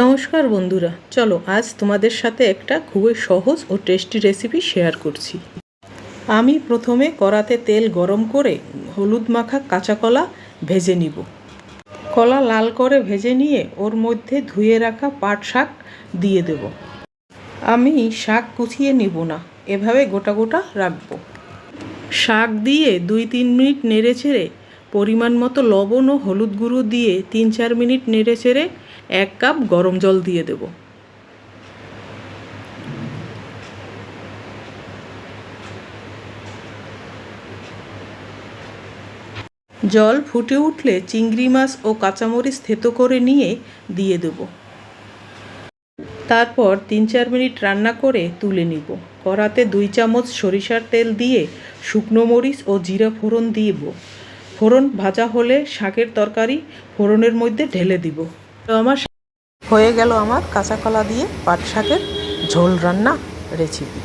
নমস্কার বন্ধুরা, চলো আজ তোমাদের সাথে একটা খুবই সহজ ও টেস্টি রেসিপি শেয়ার করছি। আমি প্রথমে কড়াতে তেল গরম করে হলুদ মাখা কাঁচা কলা ভেজে নিব। কলা লাল করে ভেজে নিয়ে ওর মধ্যে ধুয়ে রাখা পাট শাক দিয়ে দেব। আমি শাক কুচিয়ে নিব না, এভাবে গোটা গোটা রাখব। শাক দিয়ে দুই তিন মিনিট নেড়ে ছেড়ে পরিমাণ মতো লবণ ও হলুদ গুঁড়ো দিয়ে তিন চার মিনিট নেড়ে চেড়ে এক কাপ গরম জল দিয়ে দেব। জল ফুটে উঠলে চিংড়ি মাছ ও কাঁচামরিচ থেতো করে নিয়ে দিয়ে দেব। তারপর তিন চার মিনিট রান্না করে তুলে নিব। কড়াতে দুই চামচ সরিষার তেল দিয়ে শুকনো মরিচ ও জিরা ফোড়ন দিব। ফোড়ন ভাজা হলে শাকের তরকারি ফোড়নের মধ্যে ঢেলে দিব। তো আমার হয়ে গেল আমার কাঁচা কলা দিয়ে পাট শাকের ঝোল রান্না রেসিপি